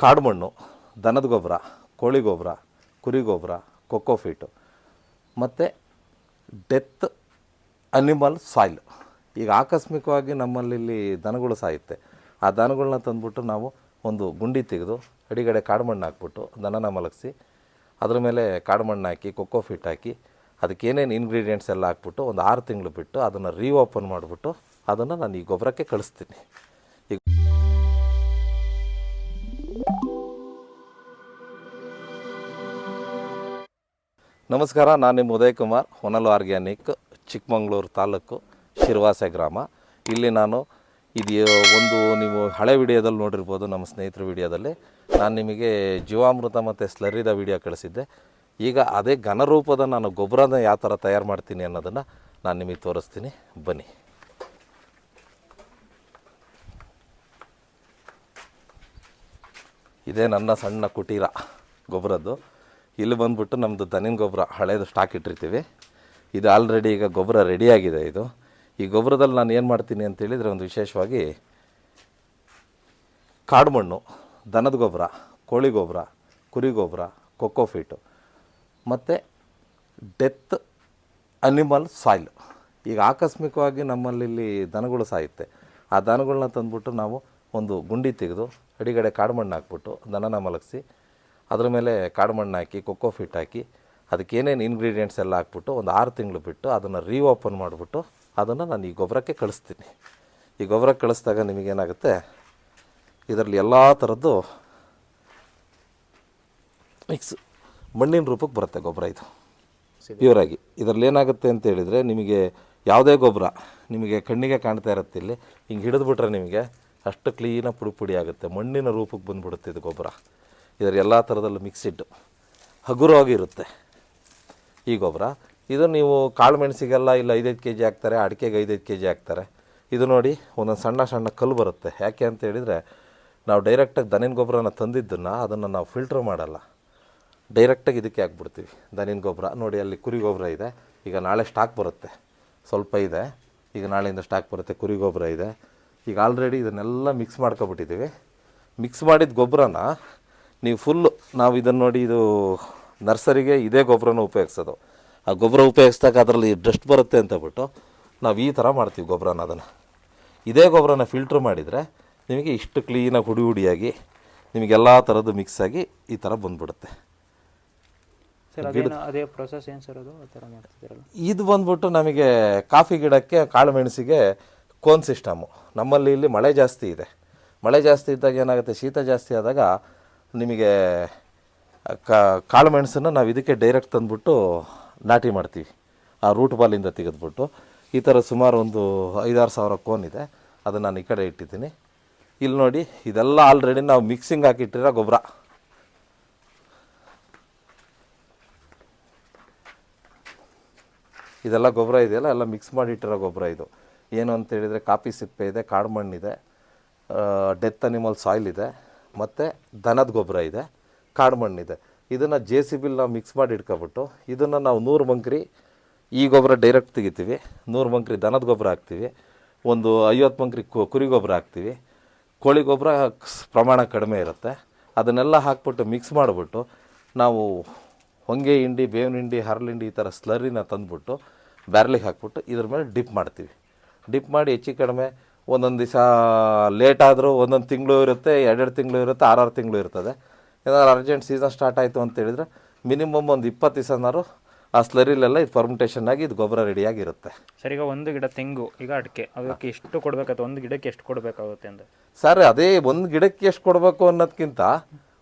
ಕಾಡು ಮಣ್ಣು ದನದ ಗೊಬ್ಬರ ಕೋಳಿ ಗೊಬ್ಬರ ಕುರಿ ಗೊಬ್ಬರ ಕೊಕ್ಕೋ ಫೀಟು, ಮತ್ತು ಡೆತ್ ಅನಿಮಲ್ ಸಾಯಿಲ್. ಈಗ ಆಕಸ್ಮಿಕವಾಗಿ ನಮ್ಮಲ್ಲಿ ಇಲ್ಲಿ ದನಗಳು ಸಾಯುತ್ತೆ. ಆ ದನಗಳನ್ನ ತಂದುಬಿಟ್ಟು ನಾವು ಒಂದು ಗುಂಡಿ ತೆಗೆದು ಅಡಿಗಡೆ ಕಾಡು ಮಣ್ಣು ಹಾಕ್ಬಿಟ್ಟು ದನನ ಮಲಗಿಸಿ, ಅದ್ರ ಮೇಲೆ ಕಾಡು ಮಣ್ಣು ಹಾಕಿ, ಕೊಕ್ಕೋ ಫಿಟ್ ಹಾಕಿ, ಅದಕ್ಕೆ ಏನೇನು ಇಂಗ್ರೀಡಿಯೆಂಟ್ಸ್ ಎಲ್ಲ ಹಾಕ್ಬಿಟ್ಟು ಒಂದು ಆರು ತಿಂಗಳು ಬಿಟ್ಟು ಅದನ್ನು ರೀಓಪನ್ ಮಾಡಿಬಿಟ್ಟು ಅದನ್ನು ನಾನು ಈ ಗೊಬ್ಬರಕ್ಕೆ ಕಳಿಸ್ತೀನಿ. ಈಗ ನಮಸ್ಕಾರ, ನಾನು ನಿಮ್ಮ ಉದಯ್ ಕುಮಾರ್ ಹೊನಲು ಆರ್ಗ್ಯಾನಿಕ್ ಚಿಕ್ಕಮಗಳೂರು ತಾಲೂಕು ಶಿರ್ವಾಸೆ ಗ್ರಾಮ. ಇಲ್ಲಿ ನಾನು ಇದು ಒಂದು ನೀವು ಹಳೆ ವಿಡಿಯೋದಲ್ಲಿ ನೋಡಿರ್ಬೋದು, ನಮ್ಮ ಸ್ನೇಹಿತರ ವಿಡಿಯೋದಲ್ಲಿ. ನಾನು ನಿಮಗೆ ಜೀವಾಮೃತ ಮತ್ತು ಸ್ಲರಿದ ವಿಡಿಯೋ ಕಳಿಸಿದ್ದೆ. ಈಗ ಅದೇ ಘನರೂಪದ ನಾನು ಗೊಬ್ಬರನ ಯಾವ ಥರ ತಯಾರು ಮಾಡ್ತೀನಿ ಅನ್ನೋದನ್ನು ನಾನು ನಿಮಗೆ ತೋರಿಸ್ತೀನಿ. ಬನ್ನಿ. ಇದೇ ನನ್ನ ಸಣ್ಣ ಕುಟೀರ ಗೊಬ್ಬರದ್ದು. ಇಲ್ಲಿ ಬಂದ್ಬಿಟ್ಟು ನಮ್ಮದು ದನಿನ ಗೊಬ್ಬರ ಹಳೇದು ಸ್ಟಾಕ್ ಇಟ್ಟಿರ್ತೀವಿ. ಇದು ಆಲ್ರೆಡಿ ಈಗ ಗೊಬ್ಬರ ರೆಡಿಯಾಗಿದೆ ಇದು. ಈ ಗೊಬ್ಬರದಲ್ಲಿ ನಾನು ಏನು ಮಾಡ್ತೀನಿ ಅಂತ ಹೇಳಿದರೆ ಒಂದು ವಿಶೇಷವಾಗಿ ಕಾಡು ಮಣ್ಣು, ದನದ ಗೊಬ್ಬರ, ಕೋಳಿ ಗೊಬ್ಬರ, ಕುರಿ ಗೊಬ್ಬರ ಕೊಕ್ಕೋ ಫೀಟು ಮತ್ತು ಡೆತ್ ಅನಿಮಲ್ ಸಾಯಿಲ್ ಈಗ ಆಕಸ್ಮಿಕವಾಗಿ ನಮ್ಮಲ್ಲಿ ದನಗಳು ಸಾಯುತ್ತೆ. ಆ ದನಗಳನ್ನ ತಂದುಬಿಟ್ಟು ನಾವು ಒಂದು ಗುಂಡಿ ತೆಗೆದು ಅಡಿಗಡೆ ಕಾಡು ಮಣ್ಣು ಹಾಕ್ಬಿಟ್ಟು ದನನ ಮಲಗಿಸಿ ಅದ್ರ ಮೇಲೆ ಕಾಡು ಮಣ್ಣು ಹಾಕಿ, ಕೊಕ್ಕೋ ಫಿಟ್ ಹಾಕಿ, ಅದಕ್ಕೆ ಏನೇನು ಇಂಗ್ರೀಡಿಯೆಂಟ್ಸ್ ಎಲ್ಲ ಹಾಕ್ಬಿಟ್ಟು ಒಂದು ಆರು ತಿಂಗಳು ಬಿಟ್ಟು ಅದನ್ನು ರೀಓಪನ್ ಮಾಡಿಬಿಟ್ಟು ಅದನ್ನು ನಾನು ಈ ಗೊಬ್ಬರಕ್ಕೆ ಕಳಿಸ್ತೀನಿ. ಈ ಗೊಬ್ಬರಕ್ಕೆ ಕಳಿಸಿದಾಗ ನಿಮಗೇನಾಗುತ್ತೆ? ಇದರಲ್ಲಿ ಎಲ್ಲ ಥರದ್ದು ಮಿಕ್ಸ್ ಮಣ್ಣಿನ ರೂಪಕ್ಕೆ ಬರುತ್ತೆ ಗೊಬ್ಬರ ಇದು. ಪ್ಯೂರಾಗಿ ಇದರಲ್ಲಿ ಏನಾಗುತ್ತೆ ಅಂತ ಹೇಳಿದರೆ ನಿಮಗೆ ಯಾವುದೇ ಗೊಬ್ಬರ ನಿಮಗೆ ಕಣ್ಣಿಗೆ ಕಾಣ್ತಾ ಇರುತ್ತೆ ಇಲ್ಲಿ, ಹಿಂಗೆ ಹಿಡಿದ್ಬಿಟ್ರೆ ನಿಮಗೆ ಅಷ್ಟು ಕ್ಲೀನಾಗಿ ಪುಡಿ ಪುಡಿ ಆಗುತ್ತೆ. ಮಣ್ಣಿನ ರೂಪಕ್ಕೆ ಬಂದುಬಿಡುತ್ತೆ ಇದು ಗೊಬ್ಬರ. ಇದರ ಎಲ್ಲ ಥರದಲ್ಲೂ ಮಿಕ್ಸಿಡ್ ಹಗುರವಾಗಿರುತ್ತೆ ಈ ಗೊಬ್ಬರ. ಇದು ನೀವು ಕಾಳು ಮೆಣಸಿಗೆಲ್ಲ ಇಲ್ಲ ಐದೈದು ಕೆ ಜಿ ಹಾಕ್ತಾರೆ, ಅಡಿಕೆಗೆ ಐದೈದು ಕೆ ಜಿ ಹಾಕ್ತಾರೆ. ಇದು ನೋಡಿ ಒಂದೊಂದು ಸಣ್ಣ ಸಣ್ಣ ಕಲ್ಲು ಬರುತ್ತೆ. ಯಾಕೆ ಅಂತ ಹೇಳಿದರೆ ನಾವು ಡೈರೆಕ್ಟಾಗಿ ದನಿನ ಗೊಬ್ಬರನ ತಂದಿದ್ದನ್ನು ಅದನ್ನು ನಾವು ಫಿಲ್ಟ್ರ್ ಮಾಡಲ್ಲ. ಡೈರೆಕ್ಟಾಗಿ ಇದಕ್ಕೆ ಹಾಕ್ಬಿಡ್ತೀವಿ ದನಿನ ಗೊಬ್ಬರ. ನೋಡಿ ಅಲ್ಲಿ ಕುರಿ ಗೊಬ್ಬರ ಇದೆ. ಈಗ ನಾಳೆ ಸ್ಟಾಕ್ ಬರುತ್ತೆ. ಸ್ವಲ್ಪ ಇದೆ. ಈಗ ನಾಳೆಯಿಂದ ಸ್ಟಾಕ್ ಬರುತ್ತೆ, ಕುರಿ ಗೊಬ್ಬರ ಇದೆ. ಈಗ ಆಲ್ರೆಡಿ ಇದನ್ನೆಲ್ಲ ಮಿಕ್ಸ್ ಮಾಡ್ಕೊಬಿಟ್ಟಿದ್ದೀವಿ. ಮಿಕ್ಸ್ ಮಾಡಿದ ಗೊಬ್ಬರನ ನೀವು ಫುಲ್ ನಾವು ಇದನ್ನು ನೋಡಿ ಇದು ನರ್ಸರಿಗೆ ಇದೇ ಗೊಬ್ಬರನ ಉಪಯೋಗಿಸೋದು. ಆ ಗೊಬ್ಬರ ಉಪಯೋಗಿಸ್ದಾಗ ಅದರಲ್ಲಿ ಡಸ್ಟ್ ಬರುತ್ತೆ ಅಂತ ಬಿಟ್ಟು ನಾವು ಈ ಥರ ಮಾಡ್ತೀವಿ ಗೊಬ್ಬರನ ಅದನ್ನು. ಇದೇ ಗೊಬ್ಬರನ ಫಿಲ್ಟ್ರ್ ಮಾಡಿದರೆ ನಿಮಗೆ ಇಷ್ಟು ಕ್ಲೀನಾಗಿ ಹುಡಿ ಹುಡಿಯಾಗಿ ನಿಮಗೆಲ್ಲ ಥರದ್ದು ಮಿಕ್ಸ್ ಆಗಿ ಈ ಥರ ಬಂದ್ಬಿಡುತ್ತೆ. ಅದೇ ಪ್ರೊಸೆಸ್ ಏನು ಸರ್ ಅದು? ಆ ಥರ ಮಾಡ್ತಿದ್ದೀರಲ್ಲ? ಇದು ಬಂದ್ಬಿಟ್ಟು ನಮಗೆ ಕಾಫಿ ಗಿಡಕ್ಕೆ ಕಾಳು ಮೆಣಸಿಗೆ ಕೋನ್ ಸಿಸ್ಟಮು ನಮ್ಮಲ್ಲಿ ಇಲ್ಲಿ ಮಳೆ ಜಾಸ್ತಿ ಇದೆ. ಮಳೆ ಜಾಸ್ತಿ ಇದ್ದಾಗ ಏನಾಗುತ್ತೆ? ಶೀತ ಜಾಸ್ತಿ ಆದಾಗ ನಿಮಗೆ ಕಾಳು ಮೆಣಸನ್ನು ನಾವು ಇದಕ್ಕೆ ಡೈರೆಕ್ಟ್ ತಂದುಬಿಟ್ಟು ನಾಟಿ ಮಾಡ್ತೀವಿ. ಆ ರೂಟ್ ಬಾಲಿಂದ ತೆಗೆದ್ಬಿಟ್ಟು. ಈ ಥರ ಸುಮಾರು ಒಂದು ಐದಾರು ಸಾವಿರ ಕೋನ್ ಇದೆ. ಅದನ್ನು ನಾನು ಈ ಕಡೆ ಇಟ್ಟಿದ್ದೀನಿ. ಇಲ್ಲಿ ನೋಡಿ, ಇದೆಲ್ಲ ಆಲ್ರೆಡಿ ನಾವು ಮಿಕ್ಸಿಂಗ್ ಹಾಕಿಟ್ಟಿರೋ ಗೊಬ್ಬರ. ಇದೆಲ್ಲ ಗೊಬ್ಬರ ಇದೆಯಲ್ಲ, ಎಲ್ಲ ಮಿಕ್ಸ್ ಮಾಡಿಟ್ಟಿರೋ ಗೊಬ್ಬರ ಇದು. ಏನು ಅಂತ ಹೇಳಿದರೆ, ಕಾಫಿ ಸಿಪ್ಪೆ ಇದೆ ಕಾಡು ಮಣ್ಣಿದೆ ಡೆತ್ ಅನಿಮಲ್ ಸಾಯಿಲ್ ಇದೆ. ಮತ್ತು ದನದ ಗೊಬ್ಬರ ಇದೆ, ಕಾಡು ಮಣ್ಣಿದೆ. ಇದನ್ನು ಜೆ ಸಿ ಬಿಲ್ ನಾವು ಮಿಕ್ಸ್ ಮಾಡಿ ಇಟ್ಕೊಬಿಟ್ಟು ಇದನ್ನು ನಾವು ನೂರು ಮಂಕ್ರಿ ಈ ಗೊಬ್ಬರ ಡೈರೆಕ್ಟ್ ತೆಗಿತೀವಿ. ನೂರು ಮಂಕ್ರಿ ದನದ ಗೊಬ್ಬರ ಹಾಕ್ತೀವಿ. ಒಂದು ಐವತ್ತು ಮಂಕ್ರಿ ಕುರಿ ಗೊಬ್ಬರ ಹಾಕ್ತೀವಿ. ಕೋಳಿ ಗೊಬ್ಬರ ಪ್ರಮಾಣ ಕಡಿಮೆ ಇರುತ್ತೆ. ಅದನ್ನೆಲ್ಲ ಹಾಕ್ಬಿಟ್ಟು ಮಿಕ್ಸ್ ಮಾಡಿಬಿಟ್ಟು ನಾವು ಹೊಂಗೆ ಹಿಂಡಿ, ಬೇವಿನ ಹಿಂಡಿ ಹರಳಿಂಡಿ ಈ ಥರ ಸ್ಲರಿನ ತಂದುಬಿಟ್ಟು ಬ್ಯಾರ್ಲಿಗೆ ಹಾಕ್ಬಿಟ್ಟು ಇದ್ರ ಮೇಲೆ ಡಿಪ್ ಮಾಡ್ತೀವಿ. ಡಿಪ್ ಮಾಡಿ ಹೆಚ್ಚು ಕಡಿಮೆ ಒಂದೊಂದು ದಿವಸ ಲೇಟ್ ಆದರೂ ಒಂದೊಂದು ತಿಂಗಳು ಇರುತ್ತೆ ಎರಡೆರಡು ತಿಂಗಳು ಇರುತ್ತೆ ಆರಾರು ತಿಂಗಳು ಇರ್ತದೆ. ಏನಾದ್ರು ಅರ್ಜೆಂಟ್ ಸೀಸನ್ ಸ್ಟಾರ್ಟ್ ಆಯಿತು ಅಂತ ಹೇಳಿದರೆ ಮಿನಿಮಮ್ ಒಂದು ಇಪ್ಪತ್ತು ದಿವಸನಾರು ಆ ಸ್ಲರಿಲೆಲ್ಲ ಇದು ಫರ್ಮೆಂಟೇಷನ್ ಆಗಿ ಇದು ಗೊಬ್ಬರ ರೆಡಿಯಾಗಿರುತ್ತೆ ಸರ್ ಈಗ ಒಂದು ಗಿಡ ತೆಂಗು ಈಗ ಅಡಿಕೆ ಅದಕ್ಕೆ ಎಷ್ಟು ಕೊಡಬೇಕಾಗುತ್ತೆ? ಒಂದು ಗಿಡಕ್ಕೆ ಎಷ್ಟು ಕೊಡಬೇಕಾಗುತ್ತೆ ಅಂತ? ಸರ್ ಅದೇ ಒಂದು ಗಿಡಕ್ಕೆ ಎಷ್ಟು ಕೊಡಬೇಕು ಅನ್ನೋದಕ್ಕಿಂತ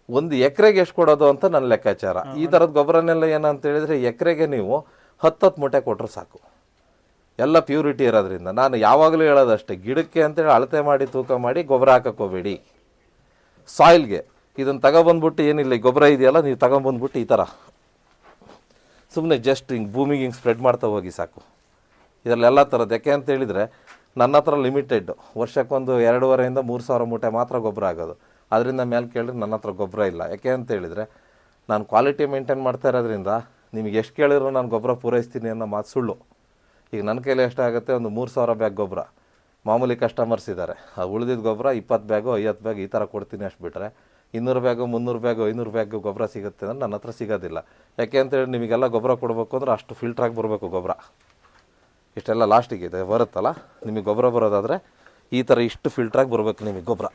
ಒಂದು ಎಕರೆಗೆ ಎಷ್ಟು ಕೊಡೋದು ಅಂತ ನನ್ನ ಲೆಕ್ಕಾಚಾರ. ಈ ಥರದ ಗೊಬ್ಬರನೆಲ್ಲ ಏನಂತ ಹೇಳಿದರೆ ಎಕರೆಗೆ ನೀವು ಹತ್ತತ್ತು ಮೂಟೆ ಕೊಟ್ಟರೆ ಸಾಕು. ಎಲ್ಲ ಪ್ಯೂರಿಟಿ ಇರೋದ್ರಿಂದ. ನಾನು ಯಾವಾಗಲೂ ಹೇಳೋದಷ್ಟೇ, ಗಿಡಕ್ಕೆ ಅಂತೇಳಿ ಅಳತೆ ಮಾಡಿ ತೂಕ ಮಾಡಿ ಗೊಬ್ಬರ ಹಾಕೋಬೇಡಿ ಸಾಯಿಲ್ಗೆ ಇದನ್ನು ತಗೊಬಂದ್ಬಿಟ್ಟು ಏನಿಲ್ಲ ಗೊಬ್ಬರ ಇದೆಯಲ್ಲ, ನೀವು ತಗೊಂಬಂದ್ಬಿಟ್ಟು ಈ ಥರ ಸುಮ್ಮನೆ ಜಸ್ಟ್ ಹಿಂಗೆ ಭೂಮಿಗೆ ಹಿಂಗೆ ಸ್ಪ್ರೆಡ್ ಮಾಡ್ತಾ ಹೋಗಿ ಸಾಕು. ಇದರಲ್ಲೆಲ್ಲ ಥರದ್ದು ಯಾಕೆ ಅಂತ ಹೇಳಿದರೆ, ನನ್ನ ಹತ್ರ ಲಿಮಿಟೆಡ್ ವರ್ಷಕ್ಕೊಂದು ಎರಡೂವರೆಯಿಂದ ಮೂರು ಸಾವಿರ ಮೂಟೆ ಮಾತ್ರ ಗೊಬ್ಬರ ಆಗೋದು. ಅದರಿಂದ ಮೇಲೆ ಕೇಳಿದ್ರೆ ನನ್ನ ಹತ್ರ ಗೊಬ್ಬರ ಇಲ್ಲ. ಯಾಕೆ ಅಂತ ಹೇಳಿದರೆ, ನಾನು ಕ್ವಾಲಿಟಿ ಮೇಂಟೈನ್ ಮಾಡ್ತಾ ಇರೋದ್ರಿಂದ ನಿಮಗೆ ಎಷ್ಟು ಕೇಳಿದ್ರು ನಾನು ಗೊಬ್ಬರ ಪೂರೈಸ್ತೀನಿ ಅನ್ನೋ ಮಾತು ಸುಳ್ಳು. ಈಗ ನನ್ನ ಕೈಲಿ ಎಷ್ಟಾಗುತ್ತೆ ಒಂದು ಮೂರು ಸಾವಿರ ಬ್ಯಾಗ್ ಗೊಬ್ಬರ. ಮಾಮೂಲಿ ಕಸ್ಟಮರ್ಸ್ ಇದ್ದಾರೆ ಆ ಉಳಿದಿದ್ದ ಗೊಬ್ಬರ ಇಪ್ಪತ್ತು ಬ್ಯಾಗು, ಐವತ್ತು ಬ್ಯಾಗ್ ಈ ಥರ ಕೊಡ್ತೀನಿ ಅಷ್ಟು ಬಿಟ್ಟರೆ ಇನ್ನೂರು ಬ್ಯಾಗು, ಮುನ್ನೂರು ಬ್ಯಾಗು, ಐನೂರು ಬ್ಯಾಗು ಗೊಬ್ಬರ ಸಿಗುತ್ತೆ ಅಂದರೆ ನನ್ನ ಹತ್ರ ಸಿಗೋದಿಲ್ಲ. ಯಾಕೆ ಅಂತೇಳಿ ನಿಮಗೆಲ್ಲ ಗೊಬ್ಬರ ಕೊಡಬೇಕು ಅಂದ್ರೆ ಅಷ್ಟು ಫಿಲ್ಟ್ರಾಗಿ ಬರಬೇಕು ಗೊಬ್ಬರ. ಇಷ್ಟೆಲ್ಲ ಲಾಸ್ಟಿಗೆ ಇದೆ, ಬರುತ್ತಲ್ಲ? ನಿಮಗೆ ಗೊಬ್ಬರ ಬರೋದಾದರೆ ಈ ಥರ ಇಷ್ಟು ಫಿಲ್ಟ್ರಾಗಿ ಬರಬೇಕು ನಿಮಗೆ ಗೊಬ್ಬರ.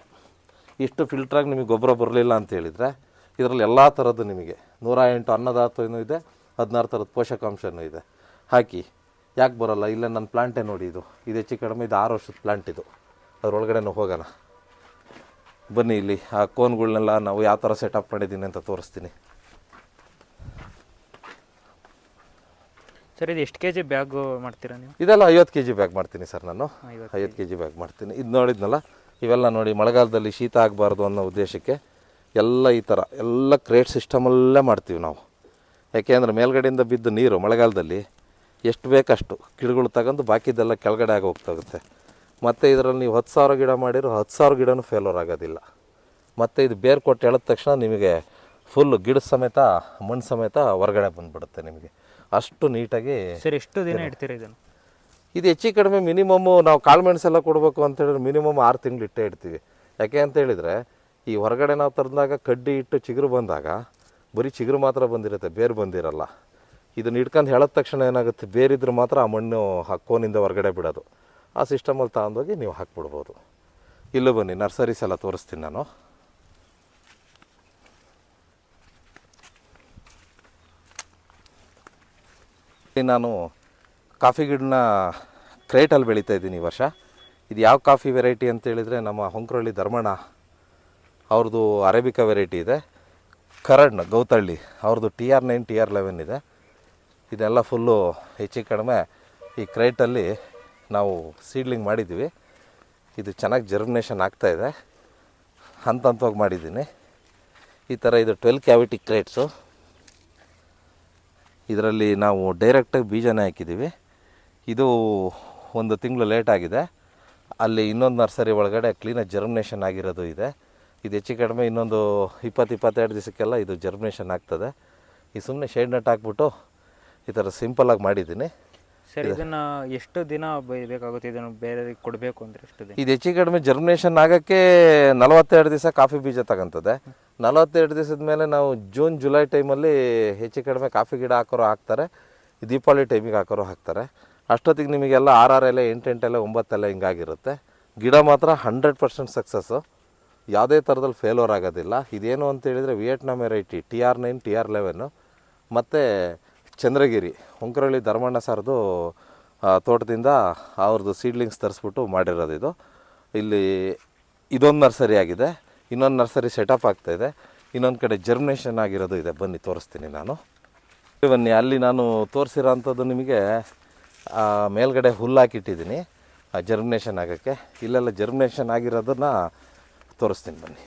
ಇಷ್ಟು ಫಿಲ್ಟ್ರಾಗಿ ನಿಮಗೆ ಗೊಬ್ಬರ ಬರಲಿಲ್ಲ ಅಂತ ಹೇಳಿದರೆ ಇದರಲ್ಲಿ ಎಲ್ಲ ಥರದ್ದು ನಿಮಗೆ. ನೂರ ಎಂಟು ಅನ್ನದಾತನೂ ಇದೆ, ಹದಿನಾರು ಥರದ ಪೋಷಕಾಂಶನೂ ಇದೆ. ಹಾಕಿ ಯಾಕೆ ಬರೋಲ್ಲ? ಇಲ್ಲ ನನ್ನ ಪ್ಲಾಂಟೇ ನೋಡಿ ಇದು. ಇದು ಹೆಚ್ಚು ಕಡಿಮೆ ಇದು ಆರು ವರ್ಷದ ಪ್ಲಾಂಟ್ ಇದು. ಅದರೊಳಗಡೆನೂ ಹೋಗೋಣ. ಬನ್ನಿ ಇಲ್ಲಿ. ಆ ಕೋನ್ಗಳನ್ನೆಲ್ಲ ನಾವು ಯಾವ ಥರ ಸೆಟಪ್ ಮಾಡಿದ್ದೀನಿ ಅಂತ ತೋರಿಸ್ತೀನಿ. ಸರ್ ಇದು ಎಷ್ಟು ಕೆ ಜಿ ಬ್ಯಾಗ್ ಮಾಡ್ತೀರಾ ನೀವು? ಇದೆಲ್ಲ ಐವತ್ತು ಕೆ ಜಿ ಬ್ಯಾಗ್ ಮಾಡ್ತೀನಿ ಸರ್ ನಾನು. ಐವತ್ತು ಐವತ್ತು ಕೆ ಜಿ ಬ್ಯಾಗ್ ಮಾಡ್ತೀನಿ. ಇದು ನೋಡಿದ್ನಲ್ಲ ಇವೆಲ್ಲ ನೋಡಿ ಮಳೆಗಾಲದಲ್ಲಿ ಶೀತ ಆಗಬಾರ್ದು ಅನ್ನೋ ಉದ್ದೇಶಕ್ಕೆ ಎಲ್ಲ ಈ ಥರ ಎಲ್ಲ ಕ್ರೇಟ್ ಸಿಸ್ಟಮಲ್ಲೇ ಮಾಡ್ತೀವಿ ನಾವು. ಯಾಕೆಂದರೆ ಮೇಲ್ಗಡೆಯಿಂದ ಬಿದ್ದ ನೀರು ಮಳೆಗಾಲದಲ್ಲಿ ಎಷ್ಟು ಬೇಕಷ್ಟು ಗಿಡಗಳು ತಗೊಂಡು ಬಾಕಿದೆಲ್ಲ ಕೆಳಗಡೆ ಆಗಿ ಹೋಗ್ತಾಗುತ್ತೆ. ಮತ್ತು ಇದರಲ್ಲಿ ನೀವು ಹತ್ತು ಸಾವಿರ ಗಿಡ ಮಾಡಿರೋ ಹತ್ತು ಸಾವಿರ ಗಿಡನೂ ಫೇಲ್ಯೂರ್ ಆಗೋದಿಲ್ಲ. ಮತ್ತು ಇದು ಬೇರು ಕೊಟ್ಟು ಹೇಳಿದ ತಕ್ಷಣ ನಿಮಗೆ ಫುಲ್ ಗಿಡ ಸಮೇತ ಮಣ್ಣು ಸಮೇತ ಹೊರಗಡೆ ಬಂದುಬಿಡುತ್ತೆ ನಿಮಗೆ. ಅಷ್ಟು ನೀಟಾಗಿ ಸರಿ ಎಷ್ಟು ದಿನ ಇಡ್ತೀರಿ ಇದನ್ನು? ಇದು ಹೆಚ್ಚು ಕಡಿಮೆ ಮಿನಿಮಮ್ಮು ನಾವು ಕಾಳು ಮೆಣಸೆಲ್ಲ ಕೊಡಬೇಕು ಅಂತ ಹೇಳಿದ್ರೆ ಮಿನಿಮಮ್ ಆರು ತಿಂಗಳು ಇಟ್ಟೇ ಇಡ್ತೀವಿ. ಯಾಕೆ ಅಂತ ಹೇಳಿದರೆ ಈ ಹೊರಗಡೆ ನಾವು ತಂದಾಗ ಕಡ್ಡಿ ಇಟ್ಟು ಚಿಗುರು ಬಂದಾಗ ಬರೀ ಚಿಗುರು ಮಾತ್ರ ಬಂದಿರುತ್ತೆ ಬೇರು ಬಂದಿರಲ್ಲ. ಇದನ್ನ ಇಟ್ಕೊಂಡು ಹೇಳದ ತಕ್ಷಣ ಏನಾಗುತ್ತೆ? ಬೇರಿದ್ರೆ ಮಾತ್ರ ಆ ಮಣ್ಣು ಹಾಕೋನಿಂದ ಕೋನಿಂದ ಹೊರಗಡೆ ಬಿಡೋದು. ಆ ಸಿಸ್ಟಮಲ್ಲಿ ತಗೊಂಡೋಗಿ ನೀವು ಹಾಕ್ಬಿಡ್ಬೋದು. ಇಲ್ಲ ಬನ್ನಿ, ನರ್ಸರೀಸ್ ಎಲ್ಲ ತೋರಿಸ್ತೀನಿ ನಾನು. ನಾನು ಕಾಫಿ ಗಿಡನ ಕ್ರೇಟಲ್ಲಿ ಬೆಳೀತಾ ಇದ್ದೀನಿ ಈ ವರ್ಷ. ಇದು ಯಾವ ಕಾಫಿ ವೆರೈಟಿ ಅಂತೇಳಿದರೆ ನಮ್ಮ ಹೊಂಕ್ರಳ್ಳಿ ಧರ್ಮಣ ಅವ್ರದ್ದು ಅರೇಬಿಕಾ ವೆರೈಟಿ ಇದೆ. ಕರಣ್ ಗೌತಳ್ಳಿ, ಅವ್ರದ್ದು T R nine T R eleven ಇದೆ. ಇದೆಲ್ಲ ಫುಲ್ಲು ಹೆಚ್ಚು ಕಡಿಮೆ ಈ ಕ್ರೈಟಲ್ಲಿ ನಾವು ಸೀಡ್ಲಿಂಗ್ ಮಾಡಿದ್ದೀವಿ. ಇದು ಚೆನ್ನಾಗಿ ಜರ್ಮಿನೇಷನ್ ಆಗ್ತಾಯಿದೆ ಹಂತ ಹಂತವಾಗಿ ಮಾಡಿದ್ದೀನಿ. ಈ ಥರ ಇದು ಟ್ವೆಲ್ ಕ್ಯಾವಿಟಿ ಕ್ರೈಟ್ಸು ಇದರಲ್ಲಿ ನಾವು ಡೈರೆಕ್ಟಾಗಿ ಬೀಜನೇ ಹಾಕಿದ್ದೀವಿ. ಇದು ಒಂದು ತಿಂಗಳು ಲೇಟ್ ಆಗಿದೆ. ಅಲ್ಲಿ ಇನ್ನೊಂದು ನರ್ಸರಿ ಒಳಗಡೆ ಕ್ಲೀನಾಗಿ ಜರ್ಮಿನೇಷನ್ ಆಗಿರೋದು ಇದೆ. ಇದು ಹೆಚ್ಚು ಕಡಿಮೆ ಇನ್ನೊಂದು ಇಪ್ಪತ್ತು, ಇಪ್ಪತ್ತೆರಡು ದಿವಸಕ್ಕೆಲ್ಲ ಇದು ಜರ್ಮಿನೇಷನ್ ಆಗ್ತದೆ. ಈ ಸುಮ್ಮನೆ ಶೇಡ್ ನಟ್ ಹಾಕ್ಬಿಟ್ಟು ಈ ಥರ ಸಿಂಪಲ್ಲಾಗಿ ಮಾಡಿದ್ದೀನಿ. ಸರ್ ಇದನ್ನ ಎಷ್ಟು ದಿನ ಬೇಕಾಗುತ್ತೆ? ಇದನ್ನು ಬೇರೆ ಕೊಡಬೇಕು ಅಂದರೆ ಎಷ್ಟು ದಿನ? ಇದು ಹೆಚ್ಚು ಕಡಿಮೆ ಜರ್ಮಿನೇಷನ್ ಆಗೋಕ್ಕೆ ನಲವತ್ತೆರಡು ದಿವಸ ಕಾಫಿ ಬೀಜ ತಗೊಂತದೆ. ನಲವತ್ತೆರಡು ದಿವಸದ ಮೇಲೆ ನಾವು ಜೂನ್ ಜುಲೈ ಟೈಮಲ್ಲಿ ಹೆಚ್ಚು ಕಡಿಮೆ ಕಾಫಿ ಗಿಡ ಹಾಕೋರು ಹಾಕ್ತಾರೆ. ದೀಪಾವಳಿ ಟೈಮಿಗೆ ಹಾಕೋರು ಹಾಕ್ತಾರೆ. ಅಷ್ಟೊತ್ತಿಗೆ ನಿಮಗೆಲ್ಲ ಆರಾರೆಲ್ಲ ಎಂಟೆಂಟೆಲ್ಲ ಒಂಬತ್ತೆಲ್ಲ ಹಿಂಗಾಗಿರುತ್ತೆ. ಗಿಡ ಮಾತ್ರ ಹಂಡ್ರೆಡ್ ಪರ್ಸೆಂಟ್ ಸಕ್ಸಸ್ಸು ಯಾವುದೇ ಥರದಲ್ಲಿ ಫೇಲೋರ್ ಆಗೋದಿಲ್ಲ. ಇದೇನು ಅಂತ ಹೇಳಿದರೆ Vietnam variety T R nine T R eleven ಮತ್ತು ಚಂದ್ರಗಿರಿ, ಹೊಂಕರಳ್ಳಿ ಧರ್ಮಣ್ಣ ಸರ್ದು ತೋಟದಿಂದ ಅವ್ರದ್ದು ಸೀಡ್ಲಿಂಗ್ಸ್ ತರಿಸ್ಬಿಟ್ಟು ಮಾಡಿರೋದು ಇದು. ಇಲ್ಲಿ ಇದೊಂದು ನರ್ಸರಿ ಆಗಿದೆ, ಇನ್ನೊಂದು ನರ್ಸರಿ ಸೆಟಪ್ ಆಗ್ತಾಯಿದೆ ಇನ್ನೊಂದು ಕಡೆ ಜರ್ಮಿನೇಷನ್ ಆಗಿರೋದು ಇದೆ. ಬನ್ನಿ, ತೋರಿಸ್ತೀನಿ ನಾನು. ಬನ್ನಿ, ಅಲ್ಲಿ ನಾನು ತೋರಿಸಿರೋ ಅಂಥದ್ದು ನಿಮಗೆ ಮೇಲ್ಗಡೆ ಹುಲ್ಲು ಹಾಕಿಟ್ಟಿದ್ದೀನಿ ಜರ್ಮಿನೇಷನ್ ಆಗೋಕ್ಕೆ. ಇಲ್ಲೆಲ್ಲ ಜರ್ಮಿನೇಷನ್ ಆಗಿರೋದನ್ನು ತೋರಿಸ್ತೀನಿ ಬನ್ನಿ.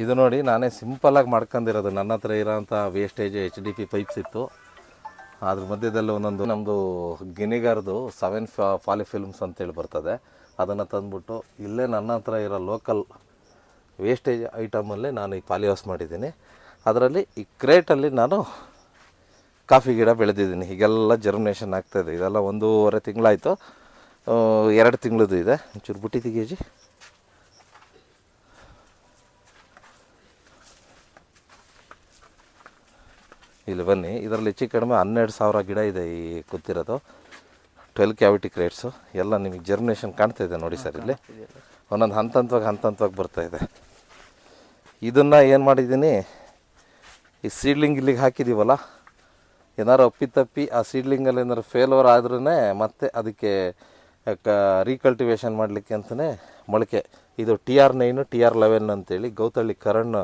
ಇದು ನೋಡಿ ನಾನೇ ಸಿಂಪಲ್ಲಾಗಿ ಮಾಡ್ಕೊಂಡಿರೋದು ನನ್ನ ಹತ್ರ ಇರೋಂಥ wastage H D P pipes ಇತ್ತು. ಅದ್ರ ಮಧ್ಯದಲ್ಲಿ ಒಂದೊಂದು ನಮ್ಮದು ಗಿನಿಗಾರ್ದು ಸೆವೆನ್ ಫಾಲಿ ಫಿಲ್ಮ್ಸ್ ಅಂತೇಳಿ ಬರ್ತದೆ. ಅದನ್ನು ತಂದ್ಬಿಟ್ಟು ಇಲ್ಲೇ ನನ್ನ ಹತ್ರ ಇರೋ ಲೋಕಲ್ ವೇಸ್ಟೇಜ್ ಐಟಮಲ್ಲೇ ನಾನು ಈ ಪಾಲಿ ಹೌಸ್ ಮಾಡಿದ್ದೀನಿ. ಅದರಲ್ಲಿ ಈ ಕ್ರೇಟಲ್ಲಿ ನಾನು ಕಾಫಿ ಗಿಡ ಬೆಳೆದಿದ್ದೀನಿ. ಹೀಗೆಲ್ಲ ಜರ್ಮಿನೇಷನ್ ಆಗ್ತಾಯಿದೆ ಇದೆಲ್ಲ ಒಂದೂವರೆ ತಿಂಗಳಾಯಿತು. ಎರಡು ತಿಂಗಳದ್ದು ಇದೆ. ಒಂಚೂರು ಬುಟ್ಟಿ ತೆಗೀಜಿ ಇಲ್ಲಿ ಬನ್ನಿ. ಇದರಲ್ಲಿ ಹೆಚ್ಚು ಕಡಿಮೆ ಹನ್ನೆರಡು ಸಾವಿರ ಗಿಡ ಇದೆ ಈ ಕೂತಿರೋದು. Twelve cavity crates. ಎಲ್ಲ ನಿಮಗೆ ಜರ್ಮಿನೇಷನ್ ಕಾಣ್ತಾ ಇದೆ ನೋಡಿ ಸರ್ ಇಲ್ಲಿ. ಒಂದೊಂದು ಹಂತ ಹಂತವಾಗಿ ಹಂತ ಹಂತವಾಗಿ ಬರ್ತಾ ಇದೆ. ಇದನ್ನು ಏನು ಮಾಡಿದ್ದೀನಿ? ಈ ಸೀಡ್ಲಿಂಗ್ ಇಲ್ಲಿಗೆ ಹಾಕಿದ್ದೀವಲ್ಲ ಏನಾರು ಅಪ್ಪಿತಪ್ಪಿ ಆ ಸೀಡ್ಲಿಂಗಲ್ಲಿ ಏನಾರು ಫೇಲ್ವರ್ ಆದ್ರೂ ಮತ್ತೆ ಅದಕ್ಕೆ ಕ ರೀಕಲ್ಟಿವೇಷನ್ ಮಾಡಲಿಕ್ಕೆ ಅಂತಲೇ ಮೊಳಕೆ. ಇದು T R nine T R eleven ಅಂತೇಳಿ ಗೌತಳ್ಳಿ ಕರಣ್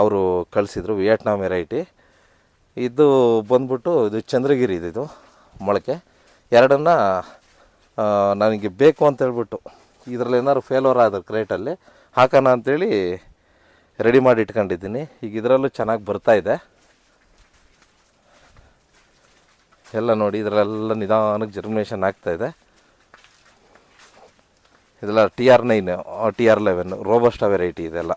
ಅವರು ಕಳಿಸಿದ್ರು ವಿಯೆಟ್ನಾಮ್ ವೆರೈಟಿ ಇದು ಬಂದ್ಬಿಟ್ಟು ಇದು ಚಂದ್ರಗಿರಿ ಇದು ಮೊಳಕೆ. ಎರಡನ್ನ ನನಗೆ ಬೇಕು ಅಂತ ಹೇಳ್ಬಿಟ್ಟು ಇದರಲ್ಲಿ ಏನಾದ್ರು ಫೇಲ್ವರ್ ಆದ್ರೆ ಕ್ರೇಟಲ್ಲಿ ಹಾಕೋಣ ಅಂತೇಳಿ ರೆಡಿ ಮಾಡಿ ಇಟ್ಕೊಂಡಿದ್ದೀನಿ. ಈಗ ಇದರಲ್ಲೂ ಚೆನ್ನಾಗಿ ಇದೆ. ಎಲ್ಲ ನೋಡಿ, ಇದರಲ್ಲೆಲ್ಲ ನಿಧಾನಕ್ಕೆ ಜರ್ಮಿನೇಷನ್ ಆಗ್ತಾ ಇದೆ. ಇದೆಲ್ಲ T R nine T R eleven robust variety ಇದೆಲ್ಲ.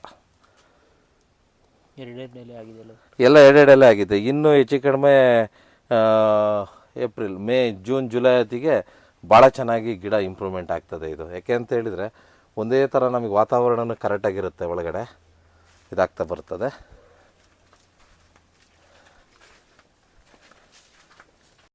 ಆಗಿದೆಲ್ಲ ಎಲ್ಲ ಎರಡೆರಡಲ್ಲೇ ಆಗಿದೆ. ಇನ್ನೂ ಹೆಚ್ಚು ಕಡಿಮೆ ಏಪ್ರಿಲ್, ಮೇ, ಜೂನ್, ಜುಲೈ ಹೊತ್ತಿಗೆ ಭಾಳ ಚೆನ್ನಾಗಿ ಗಿಡ ಇಂಪ್ರೂವ್ಮೆಂಟ್ ಆಗ್ತದೆ ಇದು. ಯಾಕೆ ಅಂತ ಹೇಳಿದರೆ, ಒಂದೇ ಥರ ನಮಗೆ ವಾತಾವರಣನೂ ಕರೆಕ್ಟಾಗಿರುತ್ತೆ ಒಳಗಡೆ. ಇದಾಗ್ತಾ ಬರ್ತದೆ.